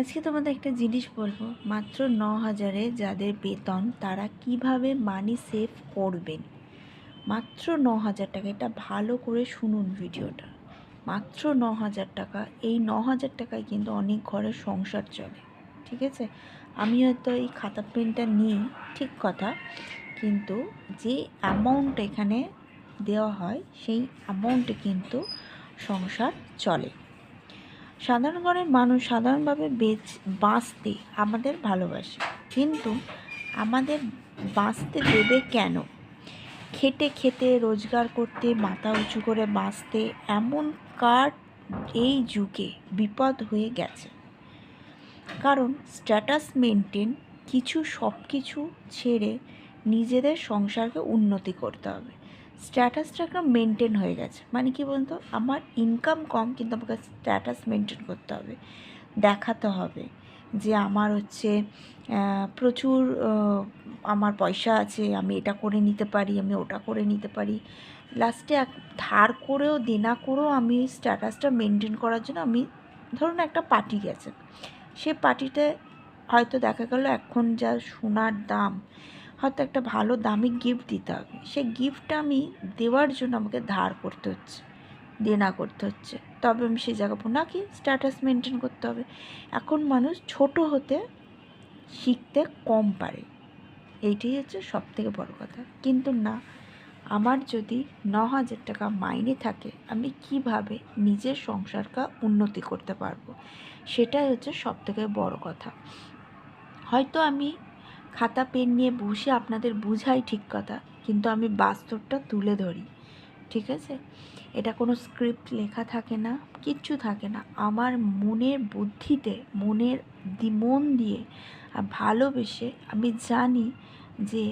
আজকে তোমাদের একটা জিনিস বলব, মাত্র ন হাজারে যাদের বেতন, তারা কীভাবে মানি সেভ করবেন? মাত্র ন হাজার টাকা, এটা ভালো করে শুনুন ভিডিওটা। মাত্র ন হাজার টাকা, এই ন হাজার টাকায় কিন্তু অনেক ঘরের সংসার চলে, ঠিক আছে? আমি হয়তো এই খাতা পেনটা নিই, ঠিক কথা, কিন্তু যে অ্যামাউন্ট এখানে দেওয়া হয়, সেই অ্যামাউন্টে কিন্তু সংসার চলে। সাধারণ ঘরের মানুষ সাধারণভাবে বেচ, বাঁচতে আমাদের ভালোবাসে। কিন্তু আমাদের বাঁচতে দেবে কেন? খেটে খেতে রোজগার করতে, মাথা উঁচু করে বাঁচতে এমন কার এই যুগে বিপদ হয়ে গেছে। কারণ স্ট্যাটাস মেনটেন কিছু সব কিছু ছেড়ে নিজেদের সংসারকে উন্নতি করতে হবে। স্ট্যাটাসটা একটা মেনটেন হয়ে গেছে। মানে কি বলতো? আমার ইনকাম কম, কিন্তু আমাকে স্ট্যাটাস মেনটেন করতে হবে। দেখাতে হবে যে আমার হচ্ছে প্রচুর আমার পয়সা আছে, আমি এটা করে নিতে পারি, আমি ওটা করে নিতে পারি। লাস্টে এক, ধার করেও, দেনা করেও আমি স্ট্যাটাসটা মেনটেন করার জন্য আমি, ধরুন একটা পার্টি গেছে। সে পার্টিতে হয়তো দেখা গেল এখন যা সোনার দাম হয়তো একটা ভালো দামি গিফট দিতে হবে। সেই গিফটটা আমি দেওয়ার জন্য আমাকে ধার করতে হচ্ছে, দেনা করতে হচ্ছে। তবে আমি সেই জায়গা না কি স্ট্যাটাস মেনটেন করতে হবে। এখন মানুষ ছোট হতে শিখতে কম পারে। এইটাই হচ্ছে সব থেকে বড় কথা। কিন্তু না, আমার যদি ন হাজার টাকা মাইনে থাকে, আমি কীভাবে নিজের সংসারকে উন্নতি করতে পারব? সেটাই হচ্ছে সব থেকে বড় কথা। হয়তো আমি খাতা, পেন নিয়ে বসে আপনাদের বুঝাই ঠিক কথা, কিন্তু আমি বাস্তবটা তুলে ধরি, ঠিক আছে? এটা কোনো স্ক্রিপ্ট লেখা থাকে না, কিচ্ছু থাকে না। আমার মনের বুদ্ধিতে, মনের মন দিয়ে ভালোবেসে আমি জানি যে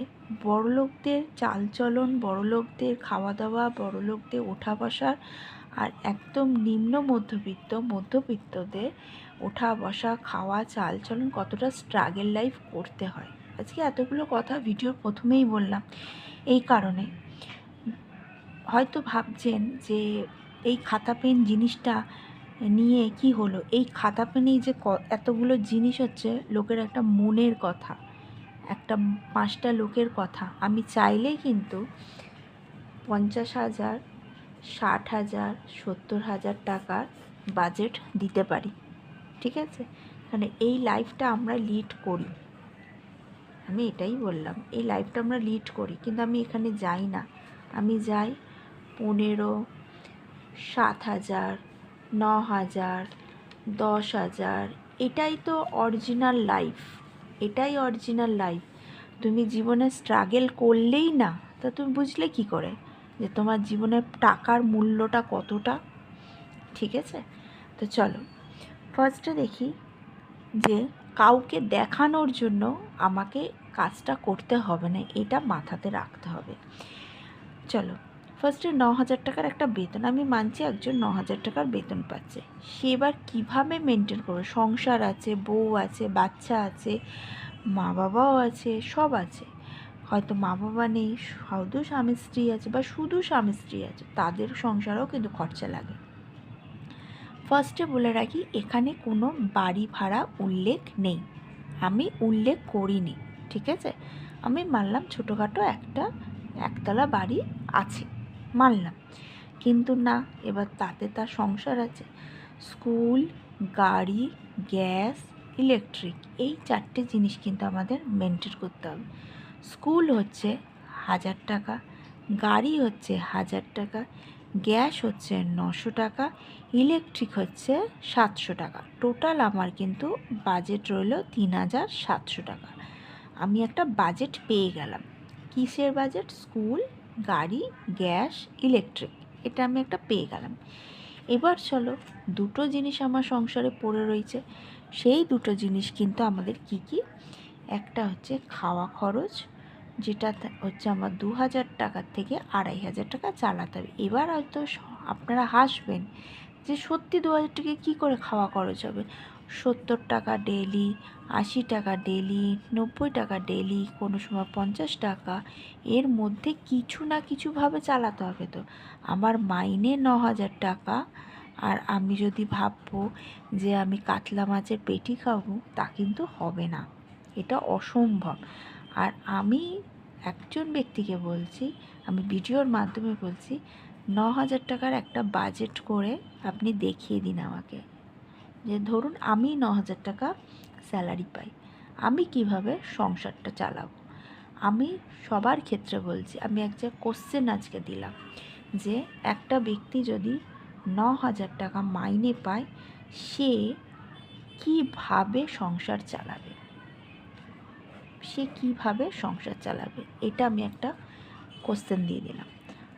বড়লোকদের চালচলন, বড়লোকদের খাওয়া দাওয়া বড়লোকদের ওঠা বসার আর একদম নিম্ন মধ্যবিত্ত, মধ্যবিত্তদের ওঠা বসা খাওয়া, চালচলন কতটা স্ট্রাগেল লাইফ করতে হয়। আজকে এতগুলো কথা ভিডিওর প্রথমেই বললাম। এই কারণে। হয়তো ভাবছেন যে এই খাতা পেন জিনিসটা নিয়ে কি হলো? এই খাতা পেনেই যে এতগুলো জিনিস হচ্ছে, লোকের একটা মনের কথা, একটা পাঁচটা লোকের কথা। আমি চাইলেই কিন্তু পঞ্চাশ হাজার, ষাট হাজার, সত্তর হাজার টাকার বাজেট দিতে পারি। ঠিক আছে? মানে এই লাইফটা আমরা লিড করি। আমি এটাই বললাম, এই লাইফটা আমরা লিড করি, কিন্তু আমি এখানে যাই না। আমি যাই পনেরো, সাত হাজার, ন হাজার, দশ হাজার, এটাই তো অরিজিনাল লাইফ এটাই অরিজিনাল লাইফ তুমি জীবনে স্ট্রাগেল করলেই না, তা তুমি বুঝলে কি করে? যে তোমার জীবনের টাকার মূল্যটা কতটা? ঠিক আছে? তো চলো ফার্স্টে দেখি যে কাউকে দেখানোর জন্য আমাকে কাজটা করতে হবে না, এটা মাথাতে রাখতে হবে। চলো ফার্স্টে ন হাজার টাকার একটা বেতন, আমি মানছি একজন ন হাজার টাকার বেতন পাচ্ছে। সে এবার কীভাবে মেনটেন করবে? সংসার আছে, বউ আছে, বাচ্চা আছে মা বাবাও আছে, সব আছে। হয়তো মা বাবা নেই, শুধু স্বামী, স্ত্রী আছে বা শুধু স্বামী, স্ত্রী আছে, তাদের সংসারেও কিন্তু খরচা লাগে। ফার্স্টে বলে রাখি, এখানে কোনো বাড়ি ভাড়া উল্লেখ নেই। আমি উল্লেখ করিনি। ঠিক আছে? আমি মানলাম ছোটোখাটো একটা একতলা বাড়ি আছে, মানলাম। কিন্তু না, এবার তাতে তার সংসার আছে। স্কুল, গাড়ি, গ্যাস, ইলেকট্রিক, এই চারটে জিনিস কিন্তু আমাদের মেনটেন করতে হবে। স্কুল হচ্ছে হাজার টাকা, গাড়ি হচ্ছে হাজার টাকা, গ্যাস হচ্ছে নশো টাকা, ইলেকট্রিক হচ্ছে সাতশো টাকা। টোটাল আমার কিন্তু বাজেট রইল তিন হাজার সাতশো টাকা। আমি একটা বাজেট পেয়ে গেলাম। কিসের বাজেট স্কুল, গাড়ি, গ্যাস ইলেকট্রিক এটা আমি একটা পেয়ে গেলাম। এবার চলো, দুটো জিনিস আমার সংসারে পড়ে রয়েছে। সেই দুটো জিনিস কিন্তু আমাদের কি কি? একটা হচ্ছে খাওয়া খরচ, যেটা হচ্ছে আমার দু হাজার টাকার থেকে আড়াই হাজার টাকা চালাতে হবে এবার হয়তো আপনারা হাসবেন যে সত্যি দু হাজার টাকা কী করে খাওয়া খরচ হবে? সত্তর টাকা ডেলি আশি টাকা ডেলি নব্বই টাকা ডেলি কোনো সময় পঞ্চাশ টাকা, এর মধ্যে কিছু না কিছুভাবে চালাতে হবে তো। আমার মাইনে ন হাজার টাকা, আর আমি যদি ভাববো যে আমি কাতলা মাছের পেটি খাব, তা কিন্তু হবে না। এটা অসম্ভব। আর আমি একজন ব্যক্তিকে বলছি, আমি ভিডিওর মাধ্যমে বলছি, ন হাজার টাকার একটা বাজেট করে আপনি দেখিয়ে দিন আমাকে। যে ধরুন আমি ন হাজার টাকা স্যালারি পাই, আমি কীভাবে সংসারটা চালাবো? আমি সবার ক্ষেত্রে বলছি, আমি একটা কোশ্চেন আজকে দিলাম যে একটা ব্যক্তি যদি ন হাজার টাকা মাইনে পায়, সে কীভাবে সংসার চালাবে? সে কীভাবে সংসার চালাবে? এটা আমি একটা কোশ্চেন দিয়ে দিলাম।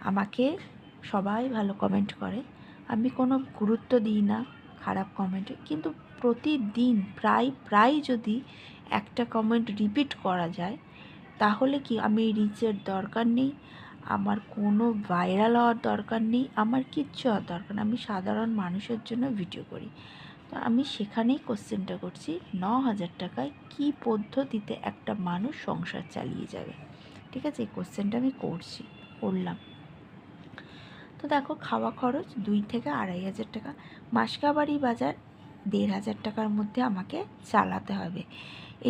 আমাকে সবাই ভালো কমেন্ট করে। আমি কোনো গুরুত্ব দিই না। খারাপ কমেন্টে কিন্তু প্রতিদিন প্রায় প্রায় যদি একটা কমেন্ট রিপিট করা যায়, তাহলে কি আমি রিচের দরকার নেই? আমার কোনো ভাইরাল হওয়ার দরকার নেই? আমার কিচ্ছু হওয়ার দরকার আমি সাধারণ মানুষের জন্য ভিডিও করি। তো আমি সেখানেই কোশ্চেনটা করছি ন হাজার টাকায় কী পদ্ধতিতে একটা মানুষ সংসার চালিয়ে যাবে? ঠিক আছে, এই কোশ্চেনটা আমি করছি, করলাম। তো দেখো খাওয়া খরচ দুই থেকে আড়াই হাজার টাকা। মাসকাবাড়ি বাজার দেড় হাজার টাকার মধ্যে আমাকে চালাতে হবে।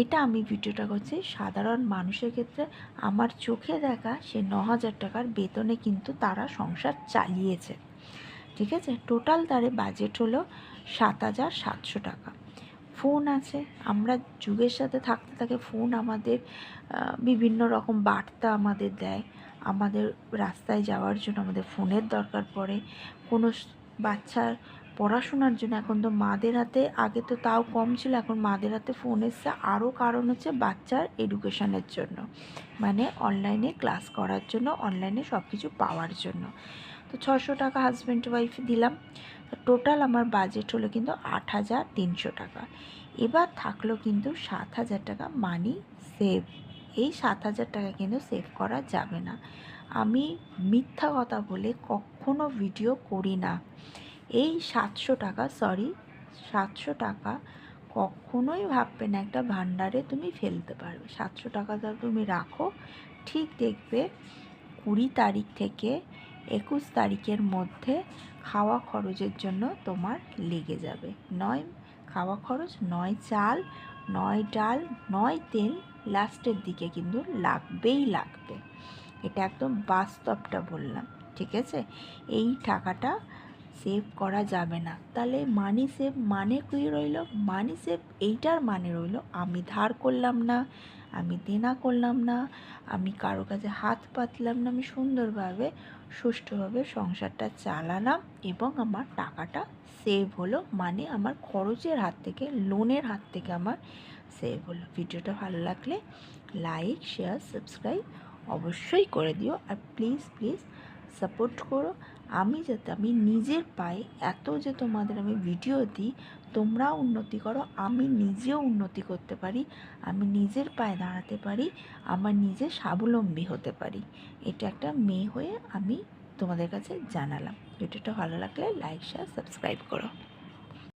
এটা আমি ভিডিওটা করছি, সাধারণ মানুষের ক্ষেত্রে আমার চোখে দেখা সে ন হাজার টাকার বেতনে কিন্তু তারা সংসার চালিয়েছে। ঠিক আছে? টোটাল তারে বাজেট হলো সাত হাজার সাতশো টাকা। ফোন আছে, আমরা যুগের সাথে থাকতে থাকে ফোন আমাদের বিভিন্ন রকম বার্তা আমাদের দেয়। আমাদের রাস্তায় যাওয়ার জন্য আমাদের ফোনের দরকার পড়ে। কোনো বাচ্চার পড়াশোনার জন্য এখন তো মাদের হাতে, আগে তো তাও কম ছিল, এখন মাদের হাতে ফোন এসছে। আরও কারণ হচ্ছে বাচ্চার এডুকেশনের জন্য মানে অনলাইনে ক্লাস করার জন্য অনলাইনে সব কিছু পাওয়ার জন্য। তো ছশো টাকা হাজব্যান্ড ওয়াইফ দিলাম। টোটাল আমার বাজেট হলো কিন্তু আট হাজার তিনশো টাকা। এবার থাকল কিন্তু সাত হাজার টাকা মানি সেভ এই সাত হাজার টাকা কিন্তু সেভ করা যাবে না। আমি মিথ্যা কথা বলে কখনো ভিডিও করি না। এই সাতশো টাকা সরি সাতশো টাকা কখনোই ভাববে না, একটা ভান্ডারে তুমি ফেলতে পারবে। সাতশো টাকাটা তুমি রাখো, ঠিক দেখবে কুড়ি তারিখ থেকে একুশ তারিখের মধ্যে খাওয়া খরচের জন্য তোমার লেগে যাবে। নয়, খাওয়া খরচ, নয় চাল, নয় ডাল, নয় তেল লাস্টের দিকে কিন্তু লাগবেই লাগবে। এটা একদম বাস্তবটা বললাম, ঠিক আছে? এই টাকাটা সেভ করা যাবে না। তাহলে মানি সেভ মানে কী রইল? মানি সেভ এইটার মানে রইল, আমি ধার করলাম না আমি দেনা করলাম না, আমি কারও কাছে হাত পাতলাম না, আমি সুন্দরভাবে, সুষ্ঠুভাবে সংসারটা চালালাম এবং আমার টাকাটা সেভ হলো মানে আমার খরচের হাত থেকে লোনের হাত থেকে আমার সেভ হলো। ভিডিওটা ভালো লাগলে লাইক শেয়ার সাবস্ক্রাইব অবশ্যই করে দিও। আর প্লিজ প্লিজ সাপোর্ট করো। আমি যাতে, আমি নিজের পায়ে এত যে তোমাদের আমি ভিডিও দিই তোমরা উন্নতি করো। আমি নিজেও উন্নতি করতে পারি, আমি নিজের পায়ে দাঁড়াতে পারি, আমার নিজে স্বাবলম্বী হতে পারি। এটা একটা মেয়ে হয়ে আমি তোমাদের কাছে জানালাম। ভিডিওটা ভালো লাগলে লাইক শেয়ার সাবস্ক্রাইব করো।